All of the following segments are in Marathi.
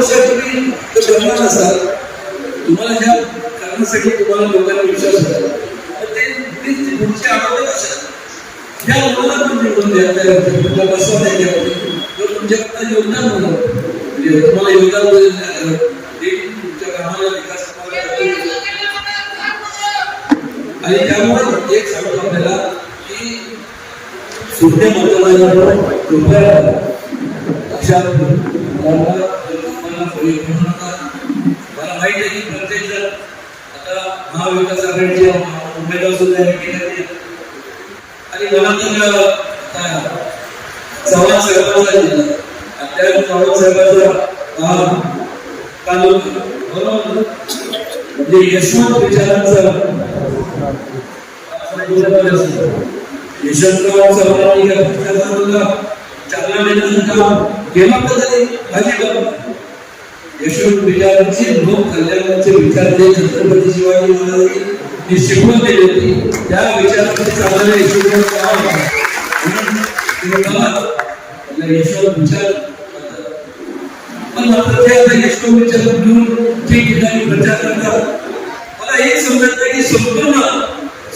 वर्षात तुम्ही तो करणार असाल तुम्हाला ज्या कारणासाठी तुम्हाला लोकांना विश्वास होता ते पुढचे आवडत असतात त्या मुलाला तुम्ही निवडून द्या त्या तुम्हाला बसवा नाही तर तुमच्याकडनं योगदान म्हणून म्हणजे तुम्हाला योगदान तुमच्या कामाला विकास आणि त्यामुळे एक सांगतो आपल्याला की सुद्धा मतदानाला कृपया अशा ठेवून नका. मला आहे की प्रत्येक जण आता महाविकास आघाडीचे उमेदवार सुद्धा आणि मला तर चव्हाण साहेबांचा चव्हाण साहेबांचा तालुका म्हणजे यशवंत विचारांचा यशवंतराव यशवंत विचारांचे लोक कल्याणाचे विचार जे छत्रपती शिवाजी महाराजांनी जी शिकवण दिली होती त्या विचारांचे चांगले यशवंत ते मला आपल्या यशवंत विचार पण मात्र ते आता यशवंत विचार घेऊन ठिकठिकाणी प्रचार करतात मला एक समजत नाही की संपूर्ण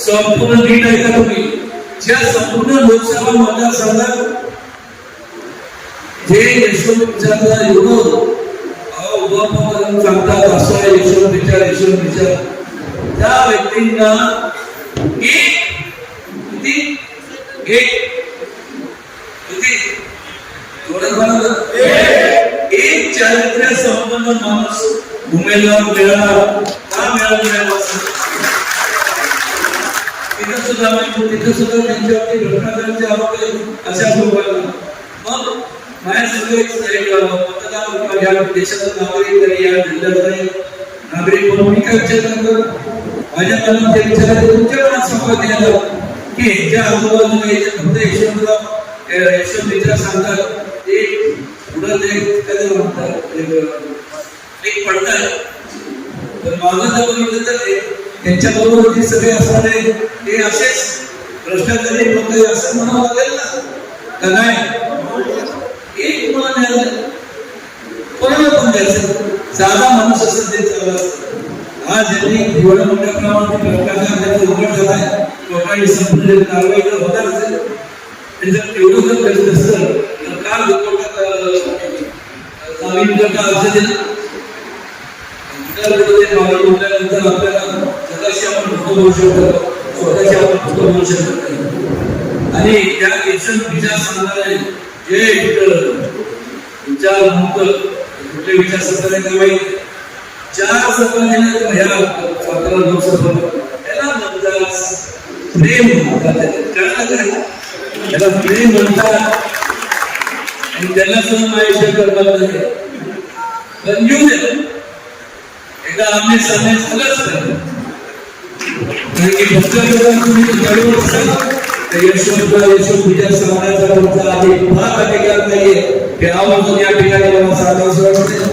संपूर्ण नीट आहे तुम्ही ज्या संपूर्ण लोकसभा मतदारसंघात जे यशवंत विचारचा अहो, उभा करून सांगतात असं आहे विचार यशवंत विचार त्या व्यक्तींना एक किती? एक किती? थोडं एक चारित्र्य संपन्न माणूस उमेदवार मिळाला का मिळाला तिथं सुद्धा माहिती तिथं सुद्धा त्यांच्यावरती भ्रष्टाचाराचे आरोप अशा लोकांना मग माझ्या सगळं मतदार देशाचा नागरिक तरी या नागरिक म्हणून मी काय विचार करतो माझ्या मनात ते विचार तुमच्या मनात की ह्याच्या आजूबाजूला याचे फक्त यशवंतराव यशवंत मित्र सांगतात पुढं ते काय म्हणतात एक- पडतात तर माझं जर बघितलं तर ते त्यांच्या बरोबर सगळे असणारे ते असेच भ्रष्टाचारी लोक असं म्हणावं लागेल ना. तर नाही? एक कोणाला पण द्यायचं? साधा माणूस असं ते चालू असतं आज यांनी एवढ्या मोठ्या प्रमाणात भ्रष्टाचार उघड लोकांनी संपूर्ण कारवाई जर होणार असेल आणि जर एवढं जर असतं तर जामीन का अर्ज दिला आपल्याला स्वतःशी आपण फोटो शकतो स्वतःशी आपण फोटो बोलू शकत. नाही आणि त्या विचार सांगणारे जे विचार मुक्त कुठले विचार काय माहिती चार सभा दिल्या ह्या सातारा लोकसभा त्याला म्हणतात प्रेम म्हणतात. कळलं काय त्याला प्रेम म्हणतात. आणि त्यांना आयुष्य करणार नाही. पण येऊ दे. एकदा आम्ही सामने नाही. कारण की भ्रष्टाचार तुम्ही घडवून असाल तर यशवंत यशवंत विचार समाजाचा तुमचा आधी फार अधिकार नाहीये. की आवर्जून या ठिकाणी मला सांगावं वाटते